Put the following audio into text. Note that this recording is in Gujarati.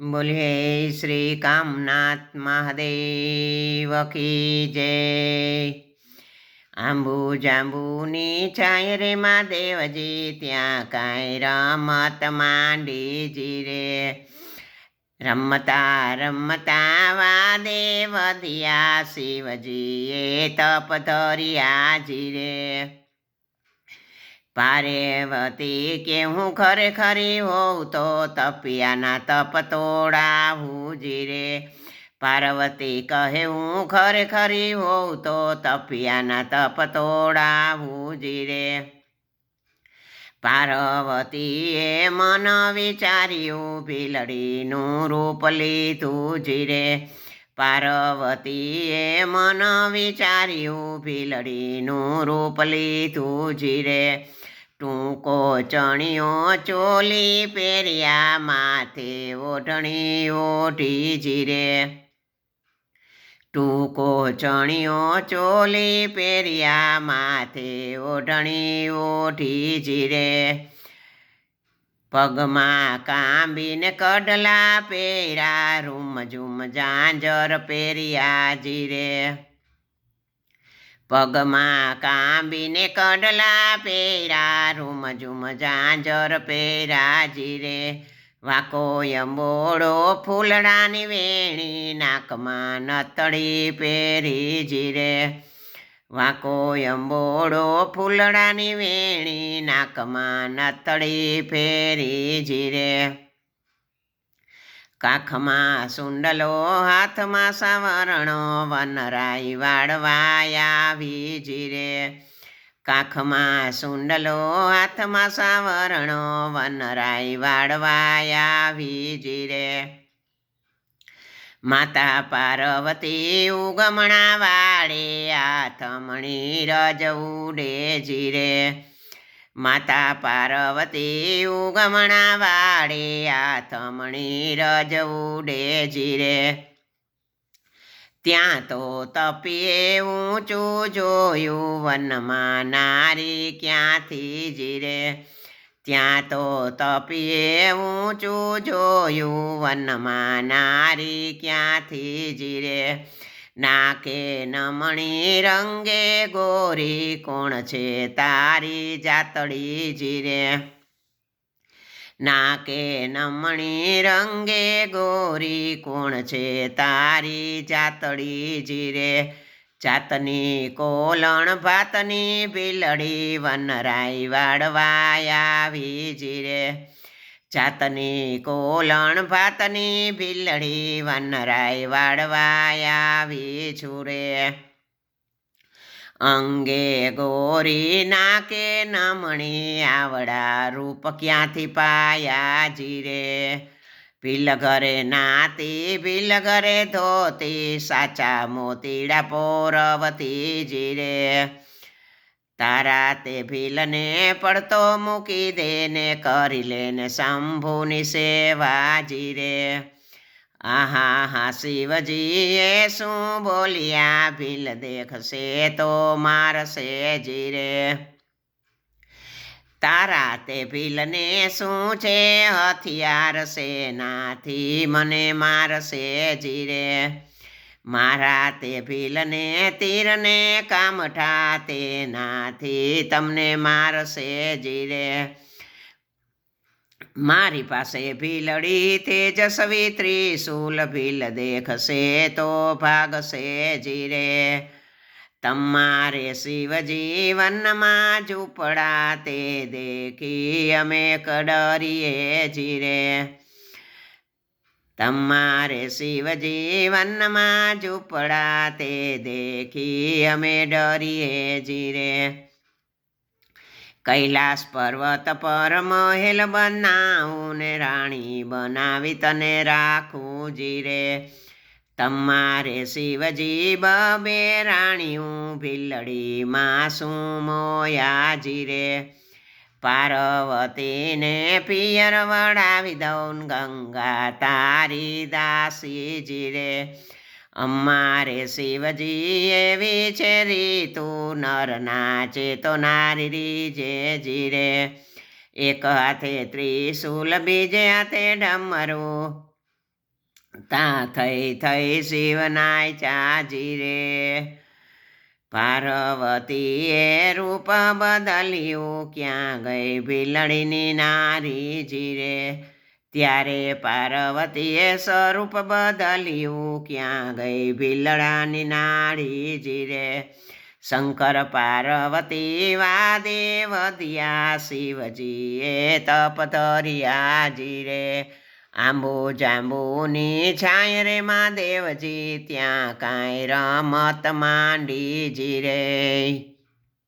બોલીએ શ્રી કામનાથ મહાદેવ કી જય. આંબુ જાંબુની છાય રે મહાદેવજી ત્યાં કાંઈ રમત માંડીજી રે. રમતા રમતા વાદેવ દિયા, શિવજીએ તપ ધર્યાજી રે. પાર્વતી કે હું ખરેખરી હોઉં તો તપિયાના તપ તોડાવું જીરે. પાર્વતી કહે હું ખરેખરી હોઉં તો તપિયાના તપ તોડાવું જીરે. પાર્વતીએ મન વિચાર્યું બિલડીનું રૂપ લીધું જીરે. પાર્વતીએ મન વિચાર્યું, ભીલડીનું રૂપ લીધું જીરે. ટૂંકો ચણિયો ચોલી પહેર્યા માથે ઓઢણી ઓઢી જીરે. ટૂંકો ચણિયો ચોલી પહેર્યા માથે ઓઢણી ઓઢી જીરે. પગમાં કાંબીને કડલા પેરા રૂમ ઝુમ ઝાંઝર પેરિયા જીરે. પગમાં કાંબીને કડલા પેરા રૂમ ઝુમ ઝાંઝર પેરા જીરે. વાકો અંબોડો ફૂલડાની વેણી, નાકમાં નતળી પેરી જીરે. વાકો અંબોડો ફૂલડાની વેણી, નાકમાં નતળી ફેરી જીરે. કાખમાં સુંડલો, હાથમાં સાવરણો, વનરાઈ વાળવાયા જીરે. કાખમાં સુંડલો, હાથમાં સાવરણો, વનરાઈ વાળવાયા જીરે. માતા પાર્વતી ઉગમણા વાળે આથમણી રજ ઉડે જીરે. માતા પાર્વતી ઉગમણા વાળે આથમણી રજ ઉડે જીરે. ત્યાં તો તપીએ ઊંચું જોયું વનમાં નારી ક્યાંથી જીરે. ત્યાં તો તપીએ ઊંચું જોયું વનમાં નારી ક્યાંથી જીરે? નાકે નમણી રંગે ગોરી, કોણ છે તારી જાતડી જીરે? નાકે નમણી રંગે ગોરી, કોણ છે તારી જાતડી જીરે? જાતની કોલણ ભાતની બિલડી વનરાઈ વાડવાયાવી જીરે. જાતની કોલણ ભાતની બિલડી વનરાઈ વાડવાયાવી છુરે. અંગે ગોરી નાકે નમણી આવડા રૂપ ક્યાંથી પાયા જીરે. ભીલ ઘરે નાતી ભીલ ઘરે ધોતી સાચા મોતીડા પોરવતી જીરે તારા તે ભીલને પડતો મૂકી દે ને કરી લેને શંભુની સેવા જીરે આહા હા શિવજીએ શું બોલ્યા ભીલ દેખશે તો મારશે જીરે તારા તે ભીલને શું છે? હથિયાર સેનાથી મને મારશે જીરે. મારા તે ભીલને તીરને કામઠા તેનાથી તમને મારશે જીરે. મારી પાસે ભીલડી તેજસ્વી ત્રિશુલ ભીલ દેખશે તો ભાગશે જીરે. તમારે શિવ જીવનમાં ઝૂંપડા તે દેખી અમે કડરીએ જીરે. તમારે શિવ જીવનમાં ઝૂંપડા તે દેખી અમે ડરીએ જીરે. કૈલાસ પર્વત પર મહેલ બનાવું ને રાણી બનાવી તને રાખું જીરે. તમારે શિવજી બબે રાણીયું ભીલડીમાં શું મોયા જીરે પાર્વતીને પિયર વડાવી દઉં ગંગા તારી દાસી જીરે અમારે શિવજી એવી છે રીતુ નર નાચે તો નારી રીજે જીરે એક હાથે ત્રિશુલ, બીજે હાથે ડમરું. તા થઈ થઈ શિવનાય ચાજી રે. પાર્વતીએ રૂપ બદલ્યું, ક્યાં ગઈ ભીલડીની નારી જીરે. ત્યારે પાર્વતીએ સ્વરૂપ બદલ્યું, ક્યાં ગઈ ભીલડાની નારી જીરે. શંકર પાર્વતી વાદે દિયા શિવજીએ તપ જીરે. રે આંબો જાંબુની છાય રે મહાદેવજી ત્યાં કાંઈ રમત માંડીજી રે.